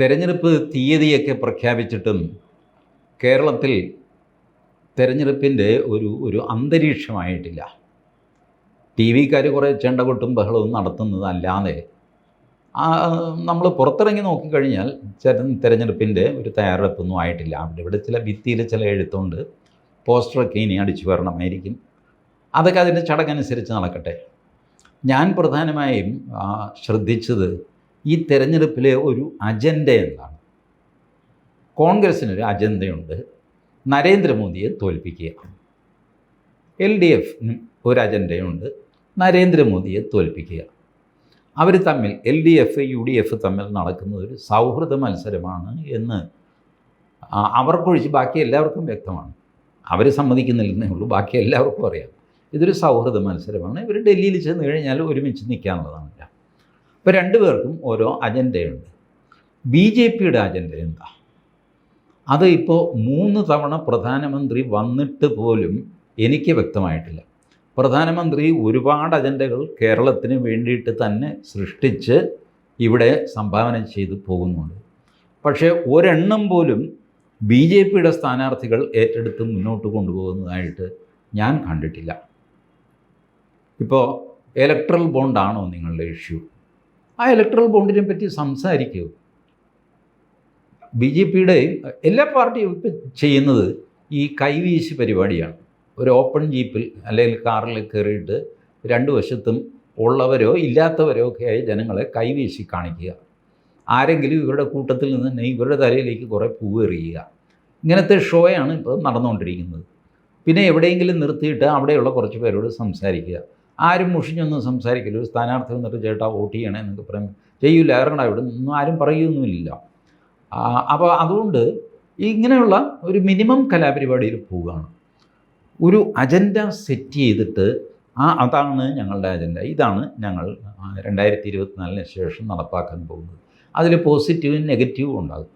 തെരഞ്ഞെടുപ്പ് തീയതിയൊക്കെ പ്രഖ്യാപിച്ചിട്ടും കേരളത്തിൽ തെരഞ്ഞെടുപ്പിന്റെ ഒരു ഒരു അന്തരീക്ഷമായിട്ടില്ല. ടി വിക്കാർ കുറേ ചെണ്ടകൊട്ടും ബഹളവും നടത്തുന്നതല്ലാതെ നമ്മൾ പുറത്തിറങ്ങി നോക്കിക്കഴിഞ്ഞാൽ തെരഞ്ഞെടുപ്പിന്റെ ഒരു തയ്യാറെടുപ്പൊന്നും ആയിട്ടില്ല. അവിടെ ഇവിടെ ചില ഭിത്തിയിൽ ചില എഴുത്തുണ്ട്. പോസ്റ്ററൊക്കെ ഇനി അടിച്ചു വരണമായിരിക്കും. അതൊക്കെ അതിന്റെ ചടങ്ങനുസരിച്ച് നടക്കട്ടെ. ഞാൻ പ്രധാനമായും ശ്രദ്ധിച്ചത് ഈ തെരഞ്ഞെടുപ്പിലെ ഒരു അജണ്ട എന്താണ്? കോൺഗ്രസ്സിനൊരു അജണ്ടയുണ്ട്. നരേന്ദ്രമോദിയെ തോൽപ്പിക്കുക. എൽ ഡി എഫിന് ഒരു അജണ്ടയുണ്ട്. നരേന്ദ്രമോദിയെ തോൽപ്പിക്കുക. അവർ തമ്മിൽ L D F U D F തമ്മിൽ നടക്കുന്ന ഒരു സൗഹൃദ മത്സരമാണ് എന്ന് അവർക്കൊഴിച്ച് ബാക്കി എല്ലാവർക്കും വ്യക്തമാണ്. അവർ സമ്മതിക്കുന്നില്ലെന്നേ ഉള്ളൂ ബാക്കി എല്ലാവർക്കും അറിയാം. ഇതൊരു സൗഹൃദ മത്സരമാണ്. ഇവർ ഡൽഹിയിൽ ചെന്ന് കഴിഞ്ഞാൽ ഒരുമിച്ച് നിൽക്കാനുള്ളതാണില്ല രണ്ടു പേർക്കും ഓരോ അജണ്ടയുണ്ട്. ബി ജെ പിയുടെ അജണ്ട എന്താ? അത് ഇപ്പോൾ മൂന്ന് തവണ പ്രധാനമന്ത്രി വന്നിട്ട് പോലും എനിക്ക് വ്യക്തമായിട്ടില്ല. പ്രധാനമന്ത്രി ഒരുപാട് അജണ്ടകൾ കേരളത്തിന് വേണ്ടിയിട്ട് തന്നെ സൃഷ്ടിച്ച് ഇവിടെ സംഭാവന ചെയ്ത് പോകുന്നുണ്ട്. പക്ഷേ ഒരെണ്ണം പോലും ബി ജെ പിയുടെ സ്ഥാനാർത്ഥികൾ ഏറ്റെടുത്ത് മുന്നോട്ട് കൊണ്ടുപോകുന്നതായിട്ട് ഞാൻ കണ്ടിട്ടില്ല. ഇപ്പോൾ ഇലക്ട്രൽ ബോണ്ടാണോ നിങ്ങളുടെ ഇഷ്യൂ ആ ഇലക്ട്രൽ ബോണ്ടിനെ പറ്റി സംസാരിക്കൂ. ബി ജെ പിയുടെ എല്ലാ പാർട്ടിയും ഇപ്പം ചെയ്യുന്നത് ഈ കൈവീശി പരിപാടിയാണ്. ഒരു ഓപ്പൺ ജീപ്പിൽ അല്ലെങ്കിൽ കാറിൽ കയറിയിട്ട് രണ്ട് വശത്തും ഉള്ളവരോ ഇല്ലാത്തവരോ ഒക്കെ ആയി ജനങ്ങളെ കൈവീശി കാണിക്കുക. ആരെങ്കിലും ഇവരുടെ കൂട്ടത്തിൽ നിന്ന് തന്നെ ഇവരുടെ തലയിലേക്ക് കുറേ പൂവ് എറിയുക. ഇങ്ങനത്തെ ഷോയാണ് ഇപ്പോൾ നടന്നുകൊണ്ടിരിക്കുന്നത്. പിന്നെ എവിടെയെങ്കിലും നിർത്തിയിട്ട് അവിടെയുള്ള കുറച്ച് പേരോട് സംസാരിക്കുക. ആരും മുഷിഞ്ഞൊന്നും സംസാരിക്കില്ല. ഒരു സ്ഥാനാർത്ഥി വന്നിട്ട് ചേട്ടാ വോട്ട് ചെയ്യണേ എന്നൊക്കെ പറയും ചെയ്യൂല ഇറങ്ങണ ഇവിടെ ഒന്നും ആരും പറയുകയൊന്നുമില്ല. അപ്പോൾ അതുകൊണ്ട് ഇങ്ങനെയുള്ള ഒരു മിനിമം കലാപരിപാടിയിൽ പോവുകയാണ്. ഒരു അജണ്ട സെറ്റ് ചെയ്തിട്ട് ആ അതാണ് ഞങ്ങളുടെ അജണ്ട. ഇതാണ് ഞങ്ങൾ രണ്ടായിരത്തി ഇരുപത്തിനാലിന് ശേഷം നടപ്പാക്കാൻ പോകുന്നത്. അതിൽ പോസിറ്റീവും നെഗറ്റീവും ഉണ്ടാകും.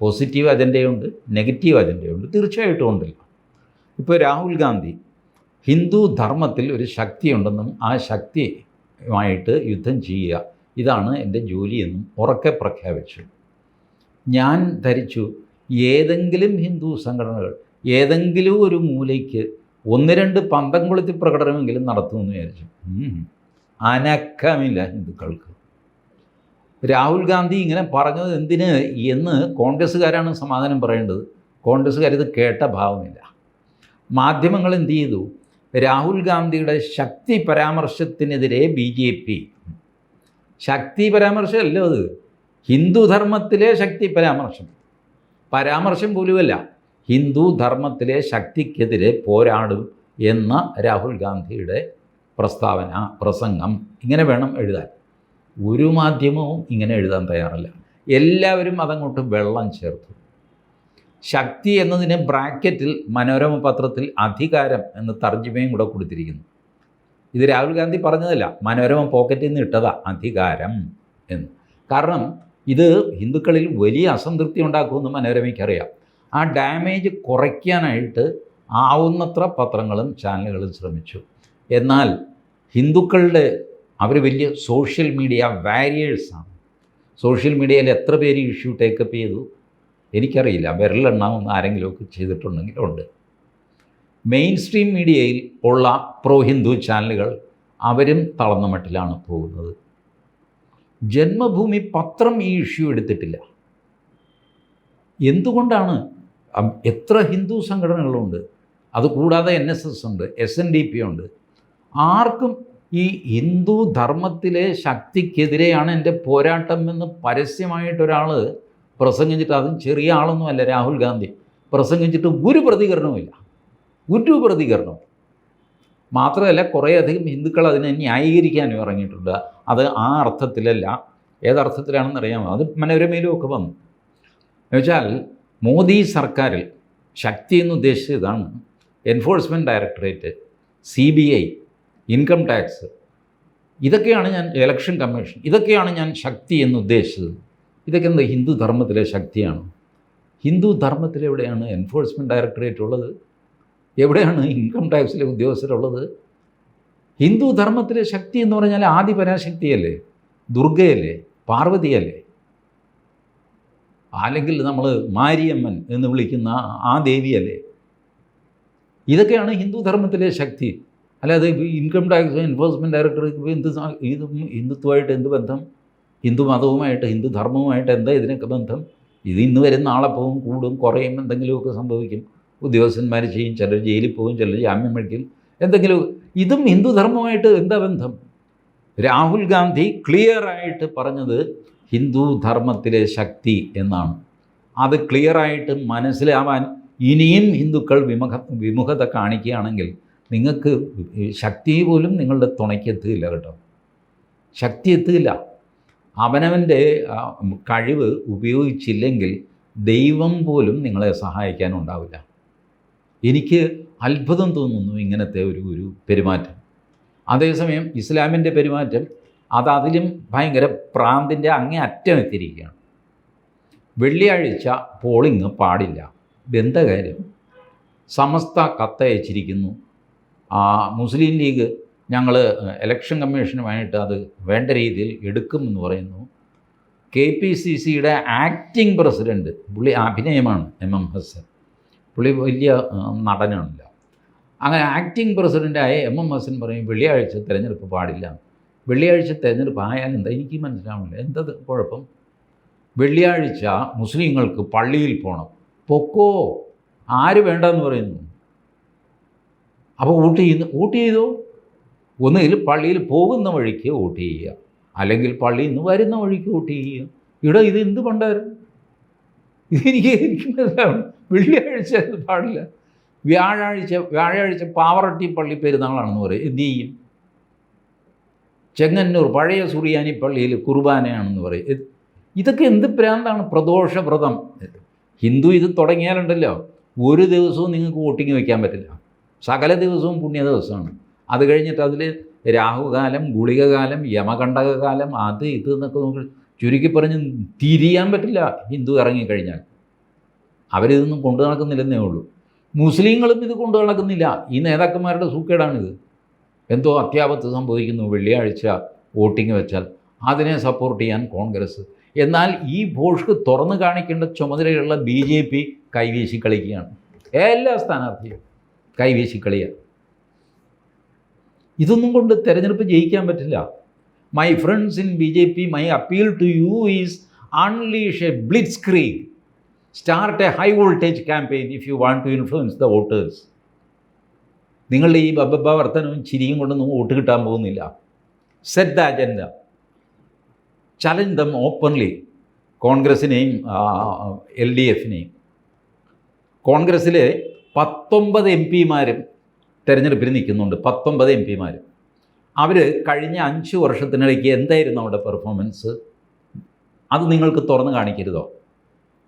പോസിറ്റീവ് അജണ്ടയുണ്ട് നെഗറ്റീവ് അജണ്ടയുണ്ട് തീർച്ചയായിട്ടും ഉണ്ടല്ലോ. ഇപ്പോൾ രാഹുൽ ഗാന്ധി ഹിന്ദു ധർമ്മത്തിൽ ഒരു ശക്തിയുണ്ടെന്നും ആ ശക്തിയുമായിട്ട് യുദ്ധം ചെയ്യുക. ഇതാണ് എന്റെ ജോലിയെന്നും ഉറക്കെ പ്രഖ്യാപിച്ചു. ഞാൻ ധരിച്ചു ഏതെങ്കിലും ഹിന്ദു സംഘടനകൾ ഏതെങ്കിലും ഒരു മൂലയ്ക്ക് ഒന്ന് രണ്ട് പന്തം കൊളുത്തി പ്രകടനമെങ്കിലും നടത്തുമെന്ന് വിചാരിച്ചു. അനക്കമില്ല ഹിന്ദുക്കൾക്ക്. രാഹുൽ ഗാന്ധി ഇങ്ങനെ പറഞ്ഞത് എന്തിന് എന്ന് കോൺഗ്രസ്സുകാരാണ് സമാധാനം പറയേണ്ടത്. കോൺഗ്രസ്സുകാർ ഇത് കേട്ട ഭാവമില്ല. മാധ്യമങ്ങൾ എന്ത് ചെയ്തു? രാഹുൽ ഗാന്ധിയുടെ ശക്തി പരാമർശത്തിനെതിരെ ബി ജെ പി. ശക്തി പരാമർശമല്ല അത്. ഹിന്ദുധർമ്മത്തിലെ ശക്തി പരാമർശം. പരാമർശം പോലുമല്ല. ഹിന്ദു ധർമ്മത്തിലെ ശക്തിക്കെതിരെ പോരാടും എന്ന രാഹുൽ ഗാന്ധിയുടെ പ്രസ്താവന പ്രസംഗം ഇങ്ങനെ വേണം എഴുതാൻ. ഒരു മാധ്യമവും ഇങ്ങനെ എഴുതാൻ തയ്യാറല്ല. എല്ലാവരും അതങ്ങോട്ട് വെള്ളം ചേർത്തു. ശക്തി എന്നതിന് ബ്രാക്കറ്റിൽ മനോരമ പത്രത്തിൽ അധികാരം എന്ന് തർജമയും കൂടെ കൊടുത്തിരിക്കുന്നു. ഇത് രാഹുൽ ഗാന്ധി പറഞ്ഞതല്ല മനോരമ പോക്കറ്റിൽ നിന്ന് ഇട്ടതാ അധികാരം എന്ന്. കാരണം ഇത് ഹിന്ദുക്കളിൽ വലിയ അസംതൃപ്തി ഉണ്ടാക്കുമെന്ന് മനോരമയ്ക്കറിയാം. ആ ഡാമേജ് കുറയ്ക്കാനായിട്ട് ആവുന്നത്ര പത്രങ്ങളും ചാനലുകളും ശ്രമിച്ചു. എന്നാൽ ഹിന്ദുക്കളുടെ അവർ വലിയ സോഷ്യൽ മീഡിയ വാരിയേഴ്സാണ്. സോഷ്യൽ മീഡിയയിൽ എത്ര പേര് ഇഷ്യൂ ടേക്കപ്പ് ചെയ്തു? എനിക്കറിയില്ല. വിരലെണ്ണാവുന്ന ആരെങ്കിലുമൊക്കെ ചെയ്തിട്ടുണ്ടെങ്കിലുണ്ട് മെയിൻ സ്ട്രീം മീഡിയയിൽ ഉള്ള പ്രോ ഹിന്ദു ചാനലുകൾ അവരും തളർന്ന മട്ടിലാണ് പോകുന്നത്. ജന്മഭൂമി പത്രം ഈ ഇഷ്യൂ എടുത്തിട്ടില്ല. എന്തുകൊണ്ടാണ്? എത്ര ഹിന്ദു സംഘടനകളുണ്ട്? അതുകൂടാതെ എൻ എസ് എസ് ഉണ്ട് എസ് എൻ ഡി പി ഉണ്ട്. ആർക്കും ഈ ഹിന്ദു ധർമ്മത്തിലെ ശക്തിക്കെതിരെയാണ് എന്റെ പോരാട്ടം എന്ന് പരസ്യമായിട്ടൊരാൾ പ്രസംഗിച്ചിട്ട് അതും ചെറിയ ആളൊന്നുമല്ല രാഹുൽ ഗാന്ധി. പ്രസംഗിച്ചിട്ട് ഒരു പ്രതികരണവുമില്ല ഒരു പ്രതികരണവും മാത്രമല്ല കുറേയധികം ഹിന്ദുക്കൾ അതിനെ ന്യായീകരിക്കാനും ഇറങ്ങിയിട്ടുണ്ട്. അത് ആ അർത്ഥത്തിലല്ല. ഏതർത്ഥത്തിലാണെന്ന് അറിയാമോ? അത് മനോരമയിലും ഒക്കെ വന്നു. എന്നുവെച്ചാൽ മോദി സർക്കാരിൽ ശക്തി എന്ന് ഉദ്ദേശിച്ചത് ഇതാണ് enforcement directorate C B I income tax. ഇതൊക്കെയാണ് ഞാൻ ഇലക്ഷൻ കമ്മീഷൻ. ഇതൊക്കെയാണ് ഞാൻ ശക്തി എന്ന് ഉദ്ദേശിച്ചത്. ഇതൊക്കെ എന്താ ഹിന്ദു ധർമ്മത്തിലെ ശക്തിയാണ്. ഹിന്ദു ധർമ്മത്തിലെവിടെയാണ് എൻഫോഴ്സ്മെന്റ് ഡയറക്ടറേറ്റ് ഉള്ളത്? എവിടെയാണ് ഇൻകം ടാക്സിലെ ഉദ്യോഗസ്ഥരുള്ളത്? ഹിന്ദു ധർമ്മത്തിലെ ശക്തി എന്ന് പറഞ്ഞാൽ ആദിപരാശക്തിയല്ലേ ദുർഗയല്ലേ? പാർവതിയല്ലേ? അല്ലെങ്കിൽ നമ്മൾ മാരിയമ്മൻ എന്ന് വിളിക്കുന്ന ആ ദേവിയല്ലേ? ഇതൊക്കെയാണ് ഹിന്ദു ധർമ്മത്തിലെ ശക്തി. അല്ലാതെ ഇൻകം ടാക്സ് എൻഫോഴ്സ്മെന്റ് ഡയറക്ടർക്ക് എന്ത് ഇതും ഇത് ഹിന്ദുത്വമായിട്ട് എന്ത് ബന്ധം? ഹിന്ദു മതവുമായിട്ട് ഹിന്ദു ധർമ്മവുമായിട്ട് എന്താ ഇതിനൊക്കെ ബന്ധം? ഇത് ഇന്ന് വരും നാളെ പോകും കൂടും കുറയും എന്തെങ്കിലുമൊക്കെ സംഭവിക്കും. ഉദ്യോഗസ്ഥന്മാർ ചെയ്യും ചിലർ ജയിലിൽ പോകും ചിലർ ജാമ്യം മേടിക്കും. എന്തെങ്കിലും ഇതും ഹിന്ദു ധർമ്മവുമായിട്ട് എന്താ ബന്ധം? രാഹുൽ ഗാന്ധി ക്ലിയറായിട്ട് പറഞ്ഞത് ഹിന്ദു ധർമ്മത്തിലെ ശക്തി എന്നാണ്. അത് ക്ലിയറായിട്ട് മനസ്സിലാവാൻ ഇനിയും ഹിന്ദുക്കൾ വിമുഖ വിമുഖത കാണിക്കുകയാണെങ്കിൽ നിങ്ങൾക്ക് ശക്തി പോലും നിങ്ങളുടെ തുണയ്ക്ക് എത്തുകയില്ല കേട്ടോ. ശക്തി എത്തുകയില്ല. അവനവന്റെ കഴിവ് ഉപയോഗിച്ചില്ലെങ്കിൽ ദൈവം പോലും നിങ്ങളെ സഹായിക്കാനുണ്ടാവില്ല എനിക്ക് അത്ഭുതം തോന്നുന്നു ഇങ്ങനത്തെ ഒരു ഒരു പെരുമാറ്റം. അതേസമയം ഇസ്ലാമിന്റെ പെരുമാറ്റം അത് അതിലും ഭയങ്കര പ്രാന്തിന്റെ അങ്ങേ അറ്റം എത്തിയിരിക്കുകയാണ്. വെള്ളിയാഴ്ച പോളിങ് പാടില്ല. ഇതെന്താ കാര്യം? സമസ്ത കത്തയച്ചിരിക്കുന്നു. മുസ്ലിം ലീഗ് ഞങ്ങൾ ഇലക്ഷൻ കമ്മീഷനുമായിട്ട് അത് വേണ്ട രീതിയിൽ എടുക്കുമെന്ന് പറയുന്നു. കെ പി സി സിയുടെ ആക്ടിംഗ് പ്രസിഡന്റ് പുള്ളി അഭിനയമാണ് എം എം ഹസൻ. പുള്ളി വലിയ നടനാണല്ലോ. അങ്ങനെ ആക്ടിംഗ് പ്രസിഡന്റായ എം എം ഹസൻ പറയും വെള്ളിയാഴ്ച തിരഞ്ഞെടുപ്പ് പാടില്ല. വെള്ളിയാഴ്ച തിരഞ്ഞെടുപ്പ് ആയാൽ എന്താ എനിക്ക് മനസ്സിലാവില്ല എന്തത് കുഴപ്പം? വെള്ളിയാഴ്ച മുസ്ലിങ്ങൾക്ക് പള്ളിയിൽ പോകണം പൊക്കോ? ആര് വേണ്ടെന്ന് പറയുന്നു? അപ്പോൾ വോട്ട് ചെയ്യുന്നു. വോട്ട് ചെയ്തോ? ഒന്നുകിൽ പള്ളിയിൽ പോകുന്ന വഴിക്ക് വോട്ട് ചെയ്യുക. അല്ലെങ്കിൽ പള്ളിയിൽ നിന്ന് വരുന്ന വഴിക്ക് വോട്ട് ചെയ്യുക. ഇവിടെ ഇത് എന്ത് പണ്ടായിരുന്നു ഇതെനിക്ക് എനിക്ക് മനസ്സിലാവണം. വെള്ളിയാഴ്ച പാടില്ല. വ്യാഴാഴ്ച വ്യാഴാഴ്ച പാവറട്ടി പള്ളി പെരുന്നാളാണെന്ന് പറയും. എന്ത് ചെയ്യും? ചെങ്ങന്നൂർ പഴയ സുറിയാനി പള്ളിയിൽ കുർബാനയാണെന്ന് പറയും. ഇത് ഇതൊക്കെ എന്ത് പ്രാന്താണ്? പ്രദോഷവ്രതം. ഹിന്ദു ഇത് തുടങ്ങിയാലുണ്ടല്ലോ. ഒരു ദിവസവും നിങ്ങൾക്ക് വോട്ടിങ് വയ്ക്കാൻ പറ്റില്ല. സകല ദിവസവും പുണ്യ ദിവസമാണ് അത് കഴിഞ്ഞിട്ട് അതിൽ രാഹുകാലം ഗുളികകാലം യമകണ്ടകകാലം അത് ഇത് എന്നൊക്കെ നമുക്ക് ചുരുക്കി പറഞ്ഞ് തിരിയാൻ പറ്റില്ല. ഹിന്ദു ഇറങ്ങിക്കഴിഞ്ഞാൽ. അവരിതൊന്നും കൊണ്ടു നടക്കുന്നില്ലെന്നേ ഉള്ളൂ. മുസ്ലിങ്ങളും ഇത് കൊണ്ടു നടക്കുന്നില്ല. ഈ നേതാക്കന്മാരുടെ സൂക്കേടാണിത്. എന്തോ അത്യാപത്ത് സംഭവിക്കുന്നു. വെള്ളിയാഴ്ച വോട്ടിംഗ് വെച്ചാൽ അതിനെ സപ്പോർട്ട് ചെയ്യാൻ കോൺഗ്രസ്. എന്നാൽ ഈ ഭോഷ്ക്ക് തുറന്നു കാണിക്കേണ്ട ചുമതലയുള്ള ബി ജെ പി കൈവീശി കളിക്കുകയാണ്. എല്ലാ സ്ഥാനാർത്ഥിയും കൈവീശി കളിയാണ്. ഇതൊന്നും കൊണ്ട് തിരഞ്ഞെടുപ്പ് ജയിക്കാൻ പറ്റില്ല. My friends in B J P my appeal to you is unleash a blitzkrieg start a high voltage campaign if you want to influence the voters നിങ്ങളുടെ ഈ ബബ്ബ വർത്തനവും ചിരിയും കൊണ്ടൊന്നും വോട്ട് കിട്ടാൻ പോകുന്നില്ല. Set the agenda challenge them openly കോൺഗ്രസിനെയും L D എഫിനെയും കോൺഗ്രസ്സിലെ പത്തൊമ്പത് എം പിമാരും തെരഞ്ഞെടുപ്പിൽ നിൽക്കുന്നുണ്ട്. പത്തൊമ്പത് എം പിമാർ അവർ കഴിഞ്ഞ അഞ്ച് വർഷത്തിനിടയ്ക്ക് എന്തായിരുന്നു അവിടെ പെർഫോമൻസ് അത് നിങ്ങൾക്ക് തുറന്ന് കാണിക്കരുതോ?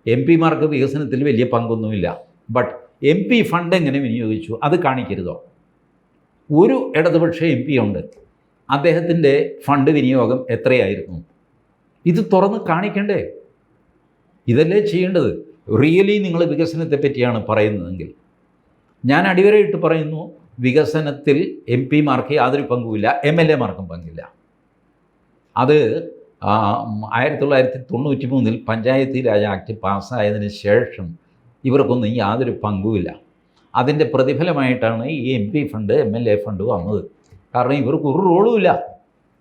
എം പിമാർക്ക് വികസനത്തിൽ വലിയ പങ്കൊന്നുമില്ല. ബട്ട് എം പി ഫണ്ട് എങ്ങനെ വിനിയോഗിച്ചു? അത് കാണിക്കരുതോ? ഒരു ഇടതുപക്ഷ എം പി ഉണ്ട്. അദ്ദേഹത്തിന്റെ ഫണ്ട് വിനിയോഗം എത്രയായിരുന്നു? ഇത് തുറന്ന് കാണിക്കണ്ടേ? ഇതല്ലേ ചെയ്യേണ്ടത്? റിയലി നിങ്ങൾ വികസനത്തെ പറ്റിയാണ് പറയുന്നതെങ്കിൽ. ഞാൻ അടിവരയിട്ട് പറയുന്നു വികസനത്തിൽ എം പിമാർക്ക് യാതൊരു പങ്കുമില്ല എം എൽ എമാർക്കും പങ്കില്ല. അത് ആയിരത്തി തൊള്ളായിരത്തി തൊണ്ണൂറ്റി മൂന്നിൽ പഞ്ചായത്തി രാജ് ആക്ട് പാസ്സായതിന് ശേഷം ഇവർക്കൊന്നും യാതൊരു പങ്കുമില്ല. അതിന്റെ പ്രതിഫലമായിട്ടാണ് ഈ M P fund M L A fund വന്നത്. കാരണം ഇവർക്ക് ഒരു റോളുമില്ല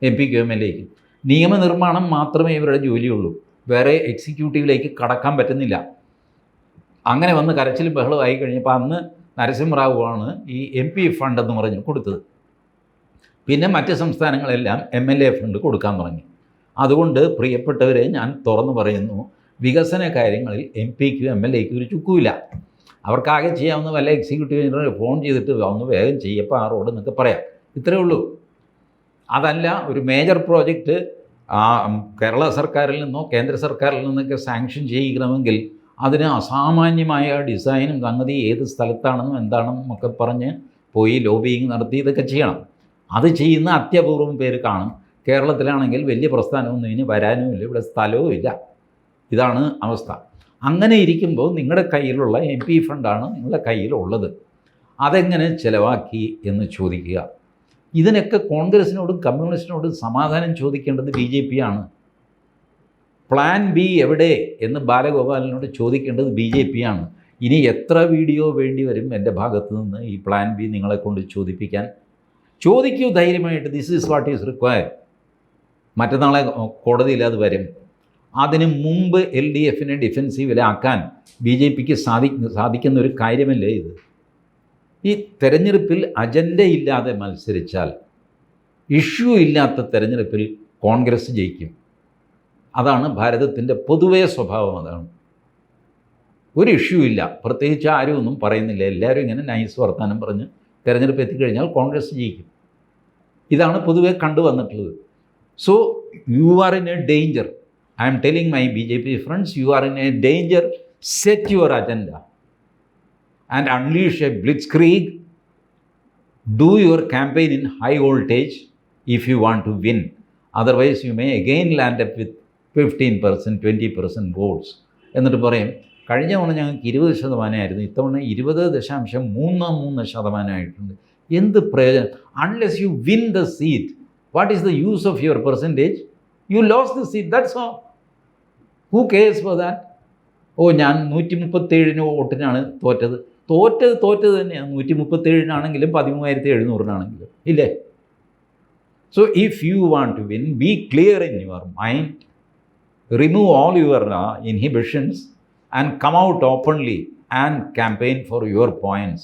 എം പിക്കും എം എൽ എക്കും. നിയമനിർമ്മാണം മാത്രമേ ഇവരുടെ ജോലിയുള്ളൂ. വേറെ എക്സിക്യൂട്ടീവിലേക്ക് കടക്കാൻ പറ്റുന്നില്ല. അങ്ങനെ വന്ന് കരച്ചിൽ ബഹളമായി കഴിഞ്ഞപ്പോൾ അന്ന് നരസിംഹറാവുവാണ് ഈ എം പി ഫണ്ട് എന്ന് പറഞ്ഞ് കൊടുത്തത്. പിന്നെ മറ്റ് സംസ്ഥാനങ്ങളെല്ലാം എം എൽ എ ഫണ്ട് കൊടുക്കാൻ തുടങ്ങി. അതുകൊണ്ട് പ്രിയപ്പെട്ടവരെ ഞാൻ തുറന്നു പറയുന്നു വികസന കാര്യങ്ങളിൽ എം പിക്കും എം എൽ എക്കും ഒരു ചുക്കുമില്ല. അവർക്കാകെ ചെയ്യാവുന്ന വല്ല എക്സിക്യൂട്ടീവ് എഞ്ചിനീയർ ഫോൺ ചെയ്തിട്ട് ഒന്ന് വേഗം ചെയ്യപ്പോൾ ആ റോഡ് എന്നൊക്കെ പറയാം. ഇത്രയേ ഉള്ളൂ. അതല്ല ഒരു മേജർ പ്രോജക്റ്റ് കേരള സർക്കാരിൽ നിന്നോ കേന്ദ്ര സർക്കാരിൽ നിന്നൊക്കെ സാങ്ഷൻ ചെയ്യിക്കണമെങ്കിൽ അതിന് അസാമാന്യമായ ഡിസൈനും സംഗതി ഏത് സ്ഥലത്താണെന്നും എന്താണെന്നും ഒക്കെ പറഞ്ഞ് പോയി ലോബിയിങ് നടത്തി ഇതൊക്കെ ചെയ്യണം. അത് ചെയ്യുന്ന അത്യപൂർവം പേര് കാണും. കേരളത്തിലാണെങ്കിൽ വലിയ പ്രസ്ഥാനമൊന്നും ഇനി വരാനും ഇല്ല. ഇവിടെ സ്ഥലവും ഇല്ല. ഇതാണ് അവസ്ഥ. അങ്ങനെ ഇരിക്കുമ്പോൾ നിങ്ങളുടെ കയ്യിലുള്ള എം പി ഫണ്ടാണ് നിങ്ങളുടെ കയ്യിലുള്ളത്. അതെങ്ങനെ ചിലവാക്കി എന്ന് ചോദിക്കുക. ഇതിനൊക്കെ കോൺഗ്രസിനോടും കമ്മ്യൂണിസ്റ്റിനോടും സമാധാനം ചോദിക്കേണ്ടത് ബി ജെ പ്ലാൻ ബി എവിടെ എന്ന് ബാലഗോപാലിനോട് ചോദിക്കേണ്ടത് ബി ജെ പി ആണ്. ഇനി എത്ര വീഡിയോ വേണ്ടി വരും എന്റെ ഭാഗത്ത് നിന്ന് ഈ പ്ലാൻ ബി നിങ്ങളെ കൊണ്ട് ചോദിപ്പിക്കാൻ? ചോദിക്കൂ ധൈര്യമായിട്ട്. This is what is require മറ്റന്നാളെ കോടതിയിൽ അത് വരും. അതിന് മുമ്പ് എൽ ഡി എഫിനെ ഡിഫെൻസീവിലാക്കാൻ ബി ജെ പിക്ക് സാധി സാധിക്കുന്ന ഒരു കാര്യമല്ലേ ഇത്? ഈ തെരഞ്ഞെടുപ്പിൽ അജണ്ടയില്ലാതെ മത്സരിച്ചാൽ ഇഷ്യൂ ഇല്ലാത്ത തെരഞ്ഞെടുപ്പിൽ കോൺഗ്രസ് ജയിക്കും. അതാണ് ഭാരതത്തിന്റെ പൊതുവേ സ്വഭാവം അതാണ്. ഒരു ഇഷ്യൂ ഇല്ല. പ്രത്യേകിച്ച് ആരും ഒന്നും പറയുന്നില്ല. എല്ലാവരും ഇങ്ങനെ നൈസ് വർത്താനം പറഞ്ഞ് തിരഞ്ഞെടുപ്പ് എത്തിക്കഴിഞ്ഞാൽ കോൺഗ്രസ് ജയിക്കും. ഇതാണ് പൊതുവെ കണ്ടുവന്നിട്ടുള്ളത് so you are in a danger I am telling my B J P friends you are in a danger set your agenda and unleash a blitzkrieg do your campaign in high voltage if you want to win otherwise you may again land up with fifteen percent twenty percent golds എന്നിട്ട് പറയും കഴിഞ്ഞ തവണ ഞങ്ങൾക്ക് ഇരുപത് ശതമാനമായിരുന്നു. ഇത്തവണ ഇരുപത് ദശാംശം മൂന്ന് മൂന്ന് ശതമാനമായിട്ടുണ്ട്. എന്ത് പ്രയോജനം? Unless you win the seat what is the use of your percentage you lose the seat that's oh who cares for that oh ഞാൻ നൂറ്റി മുപ്പത്തേഴിന് വോട്ടിനാണ് തോറ്റത്. തോറ്റത് തോറ്റത് തന്നെയാണ്. നൂറ്റി മുപ്പത്തേഴിനാണെങ്കിലും പതിമൂവായിരത്തി എഴുന്നൂറിനാണെങ്കിലും ഇല്ലേ? So if you want to win be clear in your mind remove all your uh, inhibitions and come out openly and campaign for your points.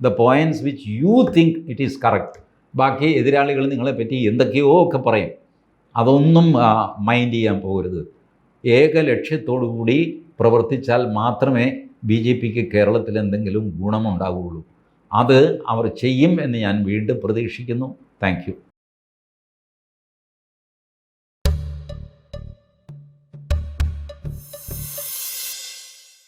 The points which you think it is correct. ബാക്കി എതിരാളികൾ നിങ്ങളെപ്പറ്റി എന്തൊക്കെയോ ഒക്കെ പറയും. അതൊന്നും mind ചെയ്യാൻ പോകരുത്. ഏക ലക്ഷ്യത്തോടു കൂടി പ്രവർത്തിച്ചാൽ മാത്രമേ ബി ജെ പിക്ക് കേരളത്തിൽ എന്തെങ്കിലും ഗുണമുണ്ടാവുകയുള്ളൂ അത് അവർ ചെയ്യും എന്ന് ഞാൻ വീണ്ടും പ്രതീക്ഷിക്കുന്നു. താങ്ക്